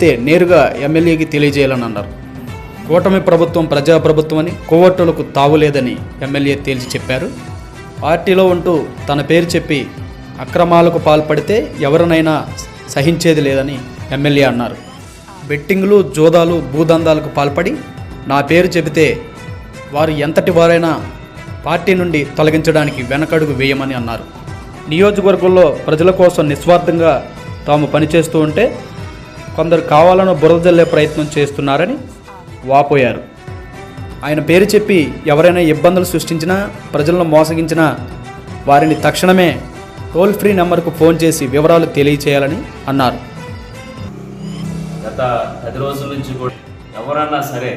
అయితే నేరుగా ఎమ్మెల్యేకి తెలియజేయాలని అన్నారు. కూటమి ప్రభుత్వం ప్రజాప్రభుత్వం అని కోవట్టులకు తావులేదని ఎమ్మెల్యే తేల్చి చెప్పారు. పార్టీలో ఉంటూ తన పేరు చెప్పి అక్రమాలకు పాల్పడితే ఎవరినైనా సహించేది లేదని ఎమ్మెల్యే అన్నారు. బెట్టింగ్లు జోదాలు భూదందాలకు పాల్పడి నా పేరు చెబితే వారు ఎంతటి వారైనా పార్టీ నుండి తొలగించడానికి వెనకడుగు వేయమని అన్నారు. నియోజకవర్గంలో ప్రజల కోసం నిస్వార్థంగా తాము పనిచేస్తూ ఉంటే కొందరు కావాలని బురదజల్లే ప్రయత్నం చేస్తున్నారని వాపోయారు. ఆయన పేరు చెప్పి ఎవరైనా ఇబ్బందులు సృష్టించినా ప్రజలను మోసగించినా వారిని తక్షణమే టోల్ ఫ్రీ నెంబర్కు ఫోన్ చేసి వివరాలు తెలియచేయాలని అన్నారు. గత పది రోజుల నుంచి కూడా ఎవరన్నా సరే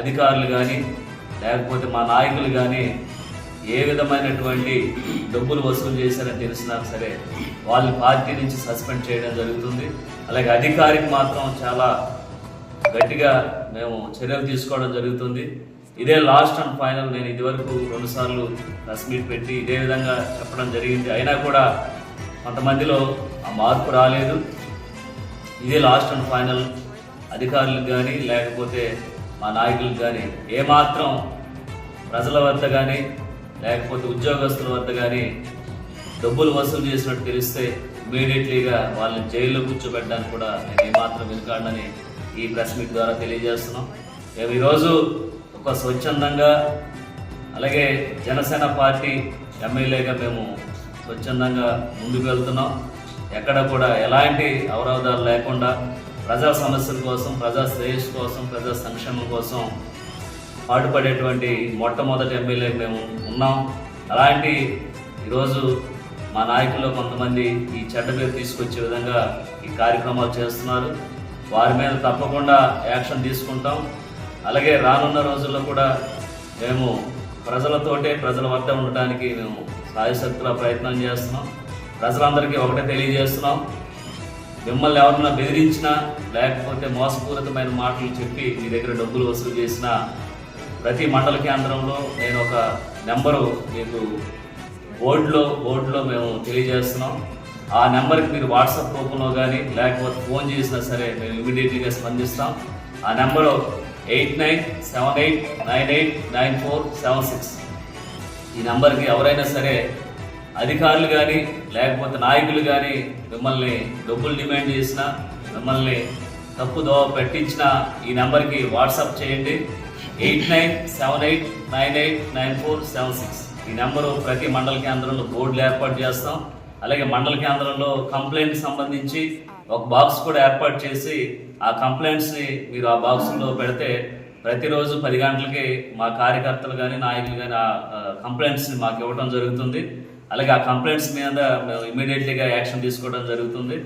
అధికారులు కానీ లేకపోతే మా నాయకులు కానీ ఏ విధమైనటువంటి డబ్బులు వసూలు చేశారని తెలిసినా సరే వాళ్ళ పార్టీ నుంచి సస్పెండ్ చేయడం జరుగుతుంది. అలాగే అధికారికి మాత్రం చాలా గట్టిగా మేము చర్యలు తీసుకోవడం జరుగుతుంది. ఇదే లాస్ట్ అండ్ ఫైనల్ నేను ఇదివరకు రెండుసార్లు ప్రెస్ మీట్ పెట్టి ఇదే విధంగా చెప్పడం జరిగింది. అయినా కూడా కొంతమందిలో ఆ మార్పు రాలేదు. ఇదే లాస్ట్ అండ్ ఫైనల్ అధికారులకు కానీ లేకపోతే మా నాయకులకు కానీ ఏమాత్రం ప్రజల వద్ద కానీ లేకపోతే ఉద్యోగస్తుల వద్ద కానీ డబ్బులు వసూలు చేసినట్టు తెలిస్తే ఇమీడియట్లీగా వాళ్ళని జైల్లో కూర్చోబెట్టడానికి కూడా నేను ఏమాత్రం వెనుకాడనని ఈ ప్రెస్ మీట్ ద్వారా తెలియజేస్తున్నాం. మేము ఈరోజు ఒక స్వచ్ఛందంగా అలాగే జనసేన పార్టీ ఎమ్మెల్యేగా మేము స్వచ్ఛందంగా ముందుకు వెళ్తున్నాం. ఎక్కడ కూడా ఎలాంటి అవరోధాలు లేకుండా ప్రజా సమస్యల కోసం ప్రజా శ్రేయస్సు కోసం ప్రజా సంక్షేమం కోసం పాటుపడేటువంటి మొట్టమొదటి ఎమ్మెల్యే మేము ఉన్నాం. అలాంటి ఈరోజు మా నాయకుల్లో కొంతమంది ఈ చెడ్డ పేరు తీసుకొచ్చే విధంగా ఈ కార్యక్రమాలు చేస్తున్నారు. వారి మీద తప్పకుండా యాక్షన్ తీసుకుంటాం. అలాగే రానున్న రోజుల్లో కూడా మేము ప్రజలతోటే ప్రజల వద్ద ఉండటానికి మేము సాయశక్తుల ప్రయత్నం చేస్తున్నాం. ప్రజలందరికీ ఒకటే తెలియజేస్తున్నాం. మిమ్మల్ని ఎవరన్నా బెదిరించినా లేకపోతే మోసపూరితమైన మాటలు చెప్పి మీ దగ్గర డబ్బులు వసూలు చేసినా ప్రతి మండల కేంద్రంలో నేను ఒక నెంబరు మీకు బోర్డులో బోర్డులో మేము తెలియజేస్తున్నాం. ఆ నెంబర్కి మీరు వాట్సాప్ రూపంలో కానీ లేకపోతే ఫోన్ చేసినా సరే మేము ఇమీడియట్లీగా స్పందిస్తాం. ఆ number eight nine seven eight nine eight nine four seven six. ఈ నెంబర్కి ఎవరైనా సరే అధికారులు కానీ లేకపోతే నాయకులు కానీ మిమ్మల్ని డబ్బులు డిమాండ్ చేసినా మిమ్మల్ని తప్పుదో పెట్టించిన ఈ నెంబర్కి వాట్సాప్ చేయండి. Eight nine seven eight nine eight nine four seven six. ఈ నెంబరు ప్రతి మండల కేంద్రంలో బోర్డులు ఏర్పాటు చేస్తాం. అలాగే మండల కేంద్రంలో కంప్లైంట్ సంబంధించి ఒక బాక్స్ కూడా ఏర్పాటు చేసి ఆ కంప్లైంట్స్ని మీరు ఆ బాక్స్లో పెడితే ప్రతిరోజు పది గంటలకి మా కార్యకర్తలు కానీ నాయకులు కానీ ఆ కంప్లైంట్స్ని మాకు ఇవ్వడం జరుగుతుంది. అలాగే ఆ కంప్లైంట్స్ మీద మేము ఇమీడియట్లీగా యాక్షన్ తీసుకోవడం జరుగుతుంది.